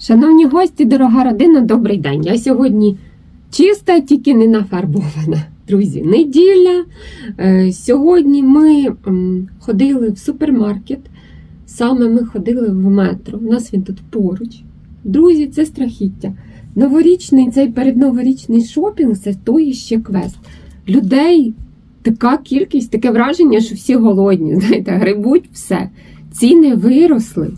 Шановні гості, дорога родина, добрий день. Я сьогодні чиста, тільки не нафарбована. Друзі, неділя. Е, Сьогодні ми ходили в супермаркет. Саме ми ходили в метро. У нас він тут поруч. Друзі, це страхіття. Новорічний цей передноворічний шопінг це той ще квест. Людей така кількість, таке враження, що всі голодні, знаєте, грибуть все. Ціни виросли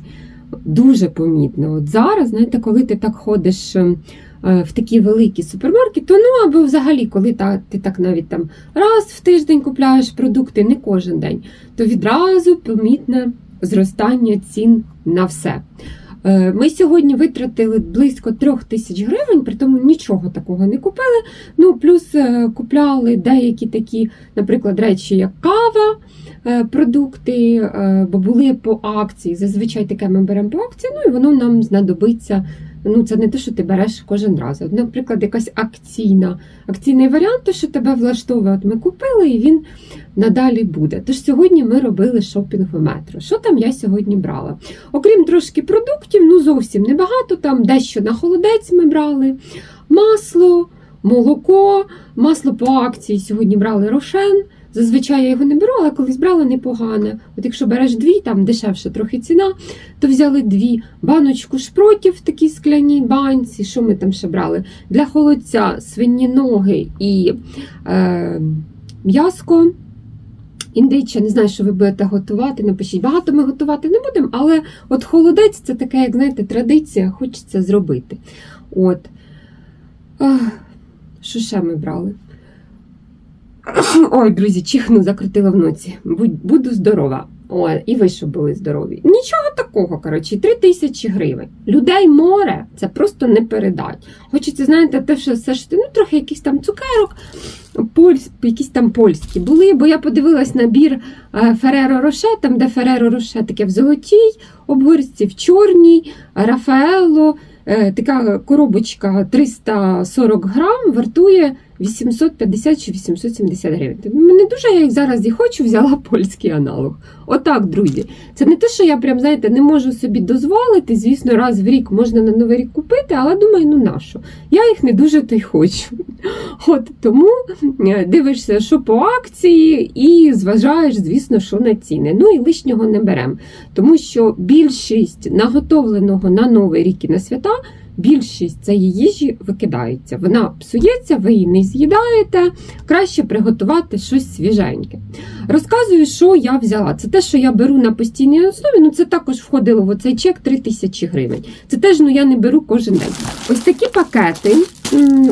дуже помітно. От зараз, знаєте, коли ти так ходиш е, в такі великі супермаркети, ну або взагалі, коли та, ти так навіть там раз в тиждень купляєш продукти, не кожен день, то відразу помітне зростання цін на все. Е, Ми сьогодні витратили близько трьох тисяч гривень, при тому нічого такого не купили. Ну, плюс е, купляли деякі такі, наприклад, речі, як кава, продукти, е, бо були по акції. Зазвичай таке ми беремо по акції, ну і воно нам знадобиться. Ну, це не те, що ти береш кожен раз. От, наприклад, якась акційна, акційний варіант, то, що тебе влаштовує, от ми купили, і він надалі буде. Тож сьогодні ми робили шопінг в метро. Що там я сьогодні брала? Окрім трошки продуктів, ну зовсім небагато. Там дещо на холодець ми брали, масло, молоко, масло по акції сьогодні брали рошен. Зазвичай я його не беру, але колись брала непогане. От якщо береш дві, там дешевше трохи ціна, то взяли дві баночку шпротів в такій скляній банці. Що ми там ще брали? Для холодця свині ноги і е, м'яско. Індича, не знаю, що ви будете готувати. Напишіть, багато ми готувати не будемо, але от холодець це така, як знаєте, традиція, хочеться зробити. От. Що ще ми брали? Ой, друзі, чихну, закрутила в ноці. Буду здорова. О, і ви щоб були здорові. Нічого такого, коротше, 3 тисячі гривень. Людей море, це просто не передать. Хочеться, знаєте, те, що все ж ну, трохи якихось там цукерок, польсь, якісь там польські були, бо я подивилась набір Фереро Роше, там, де Фереро Роше таке в золотій обгорці, в чорній, Рафаело, така коробочка 340 грам, вартує 850 чи 870 гривень. Не дуже я їх зараз і хочу, взяла польський аналог. Отак, друзі. Це не те, що я прям, знаєте, не можу собі дозволити. Звісно, раз в рік можна на новий рік купити, але думаю, ну нащо? Я їх не дуже то й хочу. От тому е, дивишся, що по акції, і зважаєш, звісно, що на ціни. Ну і лишнього не беремо. Тому що більшість наготовленого на новий рік і на свята. Більшість цієї їжі викидається. Вона псується, ви її не з'їдаєте. Краще приготувати щось свіженьке. Розказую, що я взяла. Це те, що я беру на постійній основі. Ну це також входило в оцей чек 3 тисячі гривень. Це теж ну я не беру кожен день. Ось такі пакети.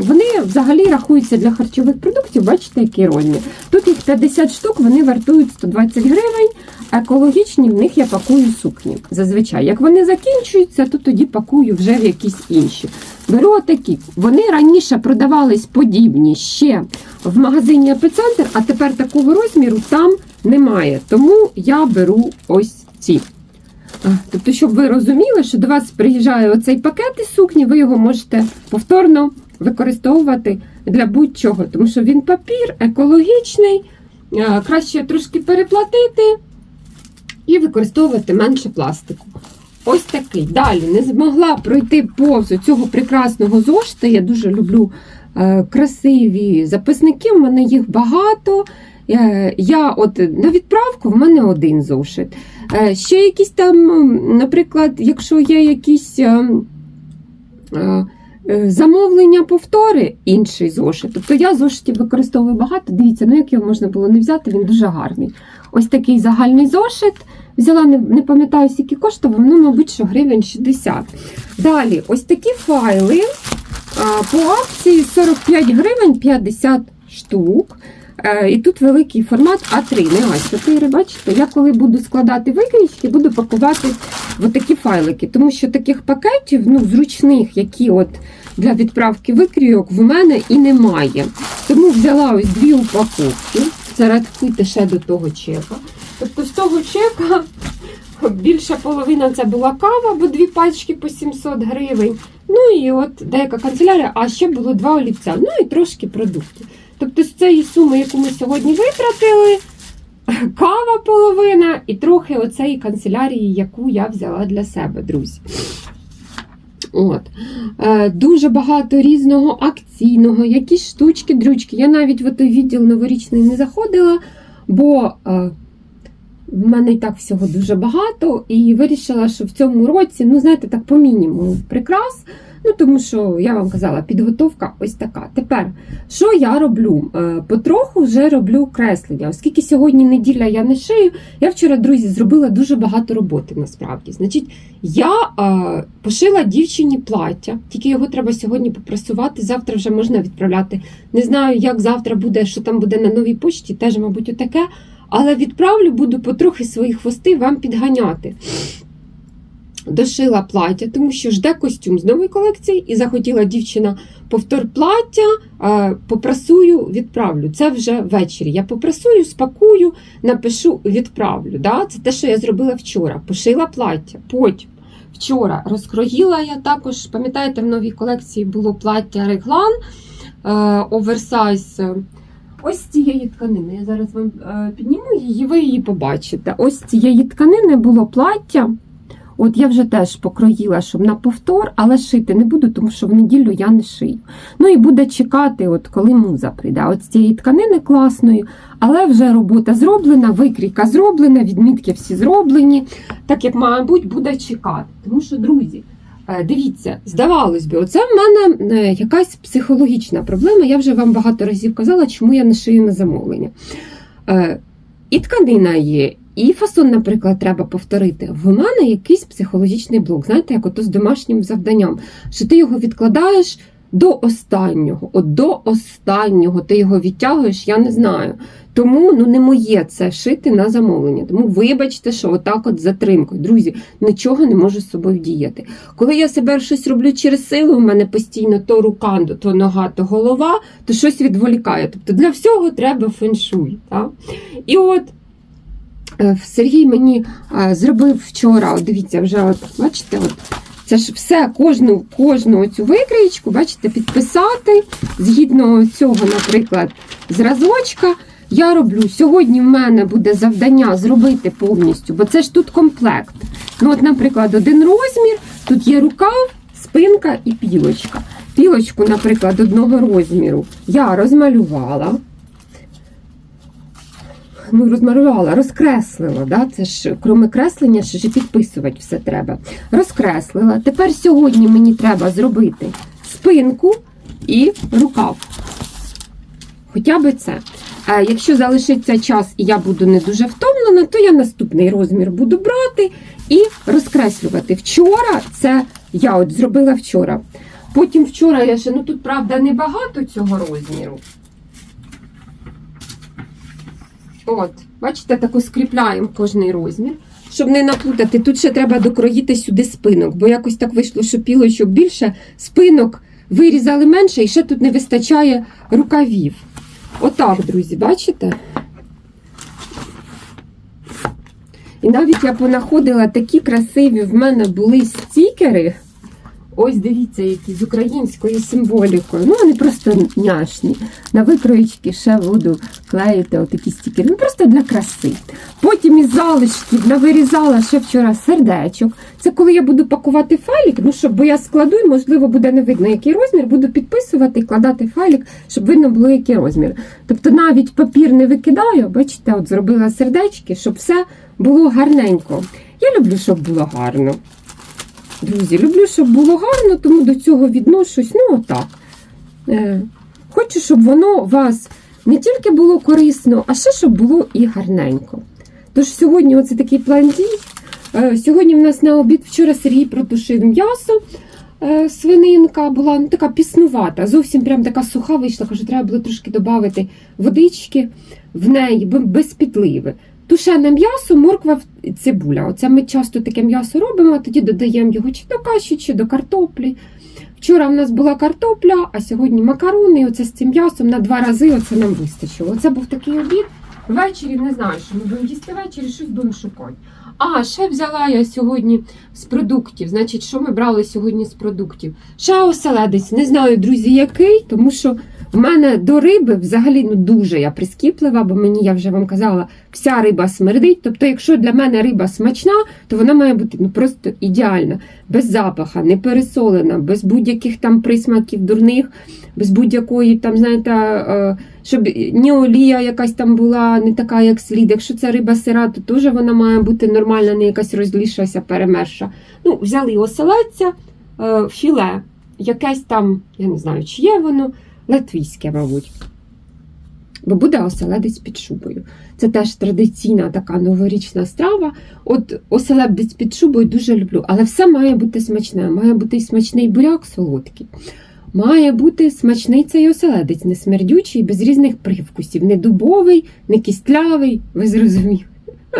Вони взагалі рахуються для харчових продуктів. Бачите, який розмір. Тут їх 50 штук, вони вартують 120 гривень. Екологічні в них я пакую сукні. Зазвичай, як вони закінчуються, то тоді пакую вже в якісь інші. Беру отакі. Вони раніше продавались подібні ще в магазині Епіцентр, а тепер такого розміру там немає. Тому я беру ось ці. Тобто, щоб ви розуміли, що до вас приїжджає оцей пакет із сукні, ви його можете повторно використовувати для будь-чого, тому що він папір, екологічний, краще трошки переплатити і використовувати менше пластику. Ось такий. Далі не змогла пройти повз цього прекрасного зошита. Я дуже люблю е, красиві записники, в мене їх багато. Е, я от на відправку в мене один зошит. Е, ще якісь там, наприклад, якщо є якісь. Е, Замовлення повтори інший зошит. Тобто я зошитів використовую багато. Дивіться, ну як його можна було не взяти, він дуже гарний. Ось такий загальний зошит. Взяла, не, не пам'ятаю, скільки коштував, ну, мабуть, що гривень 60. Далі, ось такі файли по акції 45 гривень 50 штук. Е, І тут великий формат А3, не А4, бачите? Я коли буду складати викрічки, буду пакувати такі файлики, тому що таких пакетів, ну, зручних, які от для відправки викрійок, в мене і немає. Тому взяла ось дві упаковки. Це рахуйте ще до того чека. Тобто з того чека більша половина це була кава, бо дві пачки по 700 гривень. Ну і от деяка канцелярія, а ще було два олівця, ну і трошки продуктів. Тобто з цієї суми, яку ми сьогодні витратили, кава половина і трохи оцеї канцелярії, яку я взяла для себе, друзі. От. Е, дуже багато різного акційного, якісь штучки, дрючки. Я навіть в той відділ новорічний не заходила, бо е, в мене і так всього дуже багато, і вирішила, що в цьому році, ну, знаєте, так по мінімуму прикрас. Ну, тому що я вам казала, підготовка ось така. Тепер, що я роблю? Е, Потроху вже роблю креслення. Оскільки сьогодні неділя я не шию, я вчора, друзі, зробила дуже багато роботи насправді. Значить, я е, пошила дівчині плаття, тільки його треба сьогодні попрасувати. Завтра вже можна відправляти. Не знаю, як завтра буде, що там буде на новій почті, теж, мабуть, отаке. Але відправлю, буду потрохи свої хвости вам підганяти. Дошила плаття, тому що жде костюм з нової колекції, і захотіла дівчина повтор плаття, е, попрасую, відправлю. Це вже ввечері. Я попрасую, спакую, напишу, відправлю. Да? Це те, що я зробила вчора. Пошила плаття. Потім вчора розкроїла я також, пам'ятаєте, в новій колекції було плаття реглан е, оверсайз. Ось цієї тканини. Я зараз вам е, підніму її, ви її побачите. Ось цієї тканини було плаття. От я вже теж покроїла, щоб на повтор, але шити не буду, тому що в неділю я не шию. Ну і буде чекати, от коли муза прийде. От з цієї тканини класної, але вже робота зроблена, викрійка зроблена, відмітки всі зроблені. Так як, мабуть, буде чекати. Тому що, друзі, дивіться, здавалось би, оце в мене е, якась психологічна проблема. Я вже вам багато разів казала, чому я не шию на замовлення. Е, І тканина є, і фасон, наприклад, треба повторити. В мене якийсь психологічний блок, знаєте, як ото з домашнім завданням, що ти його відкладаєш до останнього. От до останнього ти його відтягуєш, я не знаю. Тому ну не моє це шити на замовлення. Тому вибачте, що отак от затримкою. Друзі, нічого не можу з собою вдіяти. Коли я себе щось роблю через силу, у мене постійно то рука, то нога, то голова, то щось відволікає. Тобто для всього треба феншуй. Так? І от е, Сергій мені е, зробив вчора, от дивіться, вже от, бачите, от, це ж все, кожну, кожну цю викриєчку, бачите, підписати згідно цього, наприклад, зразочка. Я роблю. Сьогодні в мене буде завдання зробити повністю, бо це ж тут комплект. Ну, от, наприклад, один розмір, тут є рукав, спинка і пілочка. Пілочку, наприклад, одного розміру я розмалювала. Ну, розмалювала, розкреслила. Да? Це ж, крім креслення, ще ж підписувати все треба. Розкреслила. Тепер сьогодні мені треба зробити спинку і рукав. Хоча би це. Якщо залишиться час і я буду не дуже втомлена, то я наступний розмір буду брати і розкреслювати. Вчора це я от зробила вчора. Потім вчора я ще, ну тут, правда, небагато цього розміру. От, бачите, таку скріпляємо кожний розмір, щоб не наплутати. Тут ще треба докроїти сюди спинок, бо якось так вийшло, що пілочок більше, спинок вирізали менше, і ще тут не вистачає рукавів. Отак, друзі, бачите? І навіть я понаходила такі красиві в мене були стікери. Ось дивіться, які з українською символікою. Ну, вони просто няшні. На викроєчки ще буду клеїти отакі стікери. Ну, просто для краси. Потім із залишків навирізала ще вчора сердечок. Це коли я буду пакувати файлик, ну, щоб, бо я складу, і, можливо, буде не видно, який розмір, буду підписувати і кладати файлик, щоб видно було, який розмір. Тобто навіть папір не викидаю, бачите, от зробила сердечки, щоб все було гарненько. Я люблю, щоб було гарно. Друзі, люблю, щоб було гарно, тому до цього відношусь, ну отак. Е, хочу, щоб воно вас не тільки було корисно, а ще щоб було і гарненько. Тож сьогодні оце такий план дій. Е, сьогодні в нас на обід вчора Сергій протушив м'ясо. Е, свининка була ну, така піснувата, зовсім прям така суха вийшла. Каже, треба було трошки додати водички в неї, без підливи. Тушене м'ясо, морква, цибуля. Оце ми часто таке м'ясо робимо, а тоді додаємо його чи до каші, чи до картоплі. Вчора в нас була картопля, а сьогодні макарони. І оце з цим м'ясом на два рази оце нам вистачило. Оце був такий обід. Ввечері не знаю, що ми будемо їсти ввечері, щось будемо шукати. А, ще взяла я сьогодні з продуктів. Значить, що ми брали сьогодні з продуктів? Ще оселедець. Не знаю, друзі, який, тому що В мене до риби взагалі ну, дуже я прискіплива, бо мені, я вже вам казала, вся риба смердить. Тобто, якщо для мене риба смачна, то вона має бути ну, просто ідеальна, без запаха, не пересолена, без будь-яких там присмаків дурних, без будь-якої там, знаєте, е, щоб ні олія якась там була не така, як слід. Якщо це риба сира, то теж вона має бути нормальна, не якась розлішася, перемерша. Ну, взяли оселедця, е, філе, якесь там, я не знаю, чи є воно, латвійське, мабуть. Бо буде оселедець під шубою. Це теж традиційна така новорічна страва. От оселедець під шубою дуже люблю. Але все має бути смачне. Має бути смачний буряк солодкий. Має бути смачний цей оселедець, не смердючий, без різних привкусів. Не дубовий, не кістлявий, ви зрозуміли.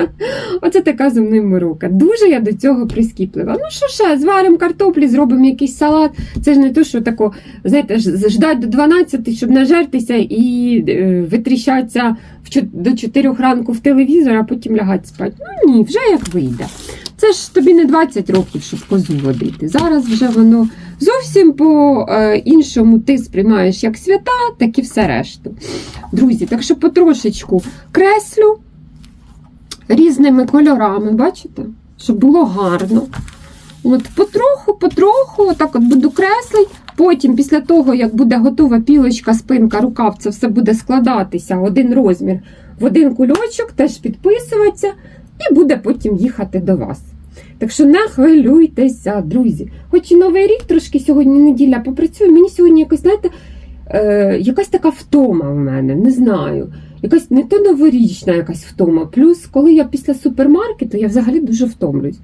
Оце така зі мною морока. Дуже я до цього прискіплива. Ну що ще, зваримо картоплі, зробимо якийсь салат. Це ж не то, що тако, знаєте, ждать до 12, щоб нажертися і е, витріщатися в до 4 ранку в телевізор, а потім лягати спати. Ну ні, вже як вийде. Це ж тобі не 20 років, щоб козу водити. Зараз вже воно зовсім по е, ти сприймаєш як свята, так і все решту. Друзі, так що потрошечку креслю різними кольорами, бачите? Щоб було гарно. От потроху, потроху, так от буду креслити. Потім, після того, як буде готова пілочка, спинка, рукав, це все буде складатися один розмір, в один кульочок, теж підписуватися, і буде потім їхати до вас. Так що не хвилюйтеся, друзі. Хоч і новий рік трошки сьогодні неділя попрацюю, мені сьогодні якось, знаєте, е, якась така втома в мене, не знаю. Якась не то новорічна якась втома. Плюс, коли я після супермаркету, я взагалі дуже втомлююсь.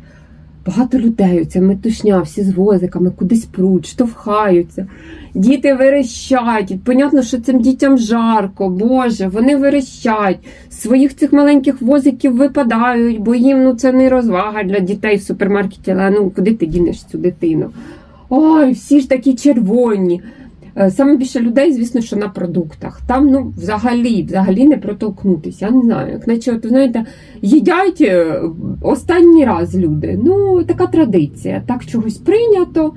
Багато людей, оця метушня, всі з возиками кудись пруть, штовхаються. Діти верещать. Понятно, що цим дітям жарко, Боже, вони верещать. З своїх цих маленьких возиків випадають, бо їм ну, це не розвага для дітей в супермаркеті. Але ну куди ти дінеш цю дитину? Ой, всі ж такі червоні. Е, Саме більше людей, звісно, що на продуктах. Там ну взагалі, взагалі не протолкнутися. Я не знаю, як наче, от, знаєте, їдять е, останній раз люди. Ну, така традиція, так чогось прийнято.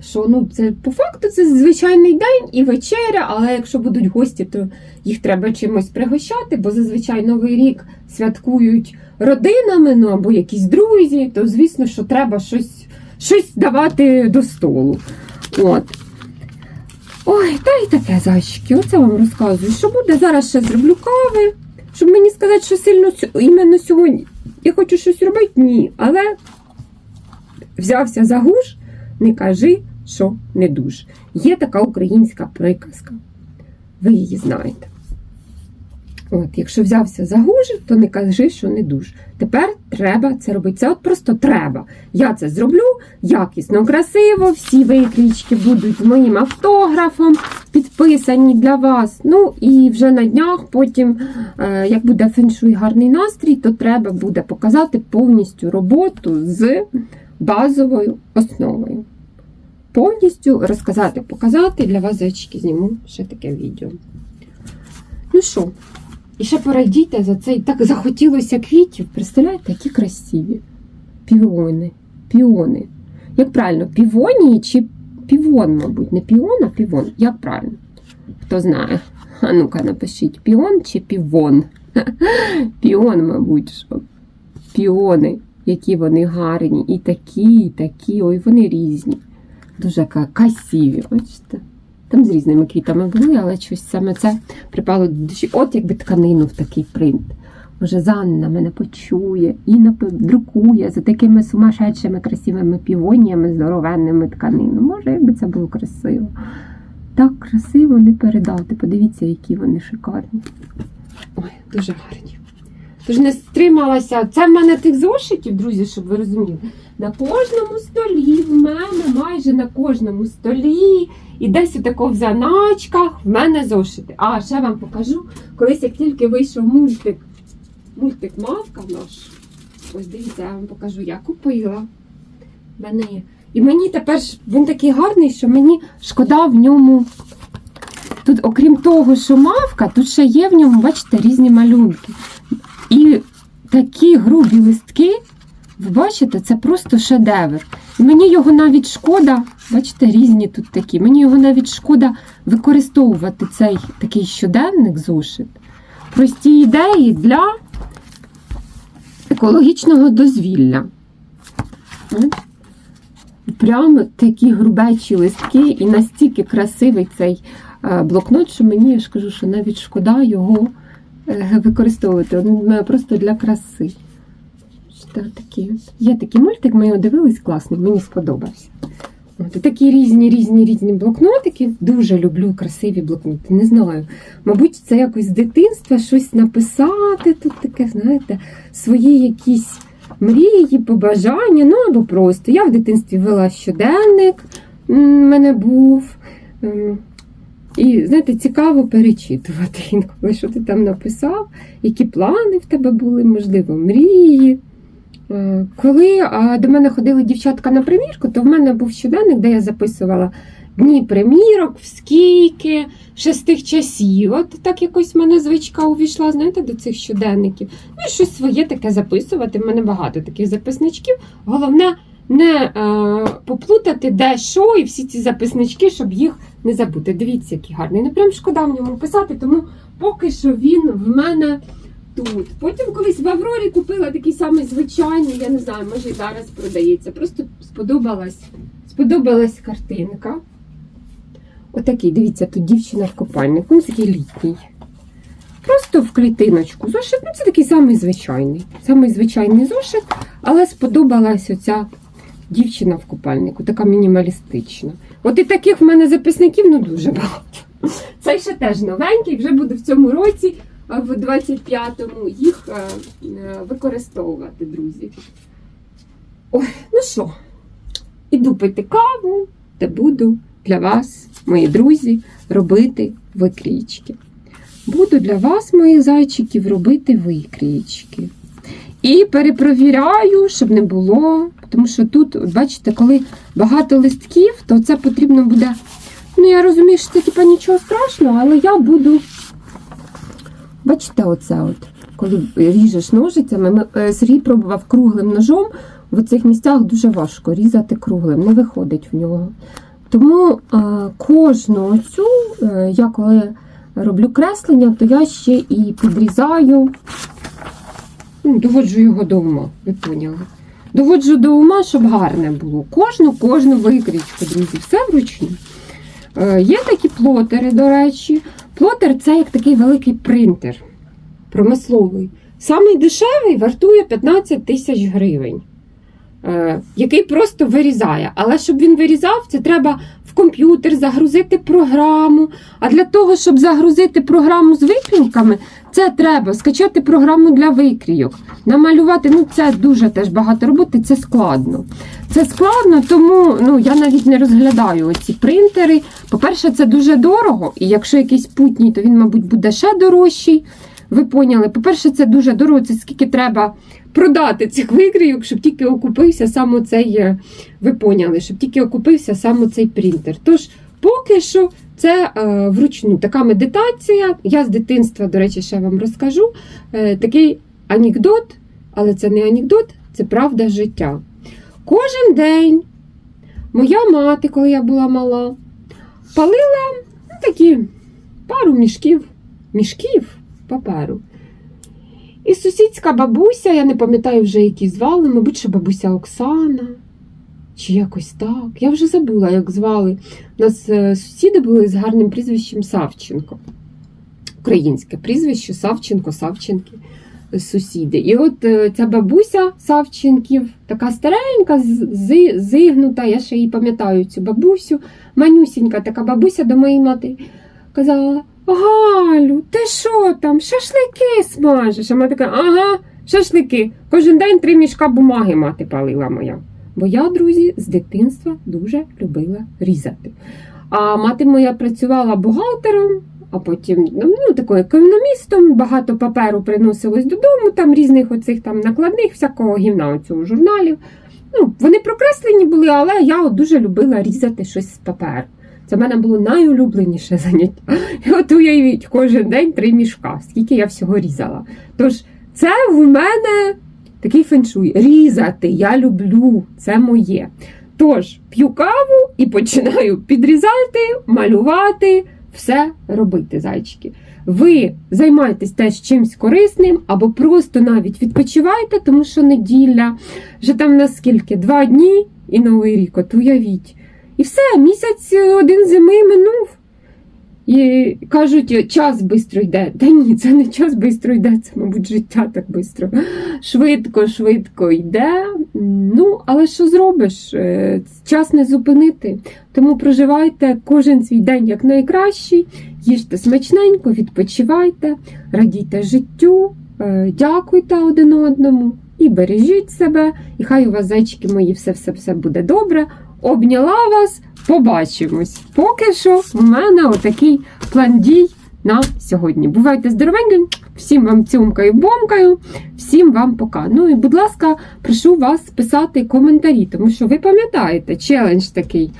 Що ну, це по факту це звичайний день і вечеря, але якщо будуть гості, то їх треба чимось пригощати, бо зазвичай Новий рік святкують родинами, ну або якісь друзі, то звісно, що треба щось, щось давати до столу. От. Ой, та й таке зайчики, оце вам розказую. Що буде? Зараз ще зроблю кави. Щоб мені сказати, що сильно іменно сьогодні я хочу щось робити, ні. Але взявся за гуш, не кажи, що не душ. Є така українська приказка. Ви її знаєте. От, якщо взявся за гуж, то не кажи, що не душ. Тепер треба це робити. Це от просто треба. Я це зроблю якісно, красиво. Всі виключки будуть з моїм автографом підписані для вас. Ну і вже на днях, потім, е, як буде феншуй гарний настрій, то треба буде показати повністю роботу з базовою основою. Повністю розказати, показати для вас зайчики зніму ще таке відео. Ну що, і ще перейдіть за цей. Так захотілося квітів. Представляєте, які красиві. Піони. Піони. Як правильно, півонії чи півон, мабуть, не піон, а півон. Як правильно? Хто знає? А ну-ка напишіть, піон чи півон? Піон, мабуть, що. Піони, які вони гарні. І такі, і такі. Ой, вони різні. Дуже красиві, бачите? Там з різними квітами були, але щось саме це припало до душі. От якби тканину в такий принт. Може, Занна мене почує і друкує за такими сумасшедшими красивими півоніями, здоровенними тканину. Може, якби це було красиво. Так красиво не передати. Подивіться, які вони шикарні. Ой, дуже гарні. Тож не стрималася. Це в мене тих зошитів, друзі, щоб ви розуміли. На кожному столі, в мене майже на кожному столі, і десь у тако в заначках в мене зошити. А ще вам покажу, колись як тільки вийшов мультик, мультик Мавка наш. Ось дивіться, я вам покажу, я купила. Мене є. І мені тепер він такий гарний, що мені шкода в ньому. Тут, окрім того, що мавка, тут ще є в ньому, бачите, різні малюнки. І такі грубі листки, ви бачите, це просто шедевр. І мені його навіть шкода, бачите, різні тут такі. Мені його навіть шкода використовувати цей такий щоденник зошит. Прості ідеї для екологічного дозвілля. Прямо такі грубечі листки і настільки красивий цей е, блокнот, що мені я ж кажу, що навіть шкода його використовувати. Він в мене просто для краси. Що такі. Є такий мультик, ми його дивились класний, мені сподобався. От, такі різні, різні, різні блокнотики. Дуже люблю красиві блокноти. Не знаю. Мабуть, це якось з дитинства щось написати тут таке, знаєте, свої якісь мрії, побажання, ну або просто. Я в дитинстві вела щоденник, в мене був. І, знаєте, цікаво перечитувати інколи, що ти там написав, які плани в тебе були, можливо, мрії. Е, Коли до мене ходили дівчатка на примірку, то в мене був щоденник, де я записувала дні примірок, скільки, ще часів. От так якось в мене звичка увійшла, знаєте, до цих щоденників. Ну і щось своє таке записувати. В мене багато таких записничків. Головне не е, поплутати де що, і всі ці записнички, щоб їх не забути. Дивіться, який гарний. Ну прям шкода в ньому писати, тому поки що він в мене тут. Потім колись в Аврорі купила такий самий звичайний, я не знаю, може і зараз продається. Просто сподобалась, сподобалась картинка. Отакий, дивіться, тут дівчина в купальнику, він такий літній. Просто в клітиночку. Зошит, ну це такий самий звичайний. Самий звичайний зошит, але сподобалась оця дівчина в купальнику, така мінімалістична. От і таких в мене записників ну дуже багато. Цей ще теж новенький, вже буду в цьому році, в 25-му, їх е, е, використовувати, друзі. Ой, ну що, іду пити каву, та буду для вас, мої друзі, робити викрійки. Буду для вас, моїх зайчиків, робити викрійки. І перепровіряю, щоб не було. Тому що тут, бачите, коли багато листків, то це потрібно буде. Ну, я розумію, що це типа нічого страшного, але я буду. Бачите, оце от, коли ріжеш ножицями, ми, е, Сергій пробував круглим ножом. В цих місцях дуже важко різати круглим, не виходить в нього. Тому е, кожну цю, е, я коли роблю креслення, то я ще і підрізаю, ну, доводжу його до ума, ви поняли. Доводжу до ума, щоб гарне було. Кожну, кожну викрічку, друзі, все вручну. Е, є такі плотери, до речі. Плотер це як такий великий принтер промисловий. Самий дешевий вартує 15 тисяч гривень, е, який просто вирізає. Але щоб він вирізав, це треба в комп'ютер загрузити програму. А для того, щоб загрузити програму з викрійками, це треба скачати програму для викрійок, намалювати. Ну, це дуже теж багато роботи, це складно. Це складно, тому ну, я навіть не розглядаю оці принтери. По-перше, це дуже дорого, і якщо якийсь путній, то він, мабуть, буде ще дорожчий. Ви поняли? По-перше, це дуже дорого, це скільки треба продати цих викрійок, щоб тільки окупився саме цей, е, ви поняли, щоб тільки окупився саме цей принтер. Тож, поки що, це е, вручну така медитація. Я з дитинства, до речі, ще вам розкажу. Е, такий анекдот, але це не анекдот, це правда життя. Кожен день моя мати, коли я була мала, палила ну, такі пару мішків, мішків паперу. І сусідська бабуся, я не пам'ятаю вже, які звали, мабуть, що бабуся Оксана. Чи якось так. Я вже забула, як звали. У нас е, сусіди були з гарним прізвищем Савченко. Українське прізвище Савченко, Савченки, сусіди. І от е, ця бабуся Савченків, така старенька, зигнута, я ще її пам'ятаю цю бабусю, манюсінька така бабуся до моєї матері казала: Галю, ти що там? Шашлики смажеш? А мати така, ага, шашлики. Кожен день три мішка бумаги мати палила моя. Бо я, друзі, з дитинства дуже любила різати. А мати моя працювала бухгалтером, а потім ну, такою економістом, багато паперу приносилось додому, там різних оцих там накладних, всякого гівна у цього журналів. Ну, вони прокреслені були, але я от дуже любила різати щось з паперу. Це в мене було найулюбленіше заняття. І от уявіть, кожен день три мішка, скільки я всього різала. Тож це в мене такий феншуй. Різати я люблю, це моє. Тож, п'ю каву і починаю підрізати, малювати, все робити, зайчики. Ви займаєтесь теж чимсь корисним, або просто навіть відпочивайте, тому що неділя, вже там наскільки? Два дні і Новий рік, от уявіть. І все, місяць один зими минув. І кажуть, час швидко йде. Та ні, це не час швидко йде, це, мабуть, життя так швидко. Швидко, швидко йде. Ну, але що зробиш? Е, Час не зупинити. Тому проживайте кожен свій день як найкращий, їжте смачненько, відпочивайте, радійте життю, е, дякуйте один одному і бережіть себе. І хай у вас, зайчики мої, все-все-все буде добре. Обняла вас, побачимось. Поки що у мене отакий план дій на сьогодні. Бувайте здоровенькі, всім вам цюмкаю бомкаю, всім вам пока. Ну і будь ласка, прошу вас писати коментарі, тому що ви пам'ятаєте, челендж такий.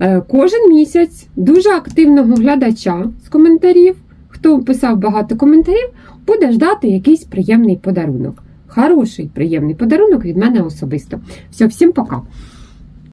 Е, Кожен місяць дуже активного глядача з коментарів, хто писав багато коментарів, буде ждати якийсь приємний подарунок. Хороший приємний подарунок від мене особисто. Все, всім пока.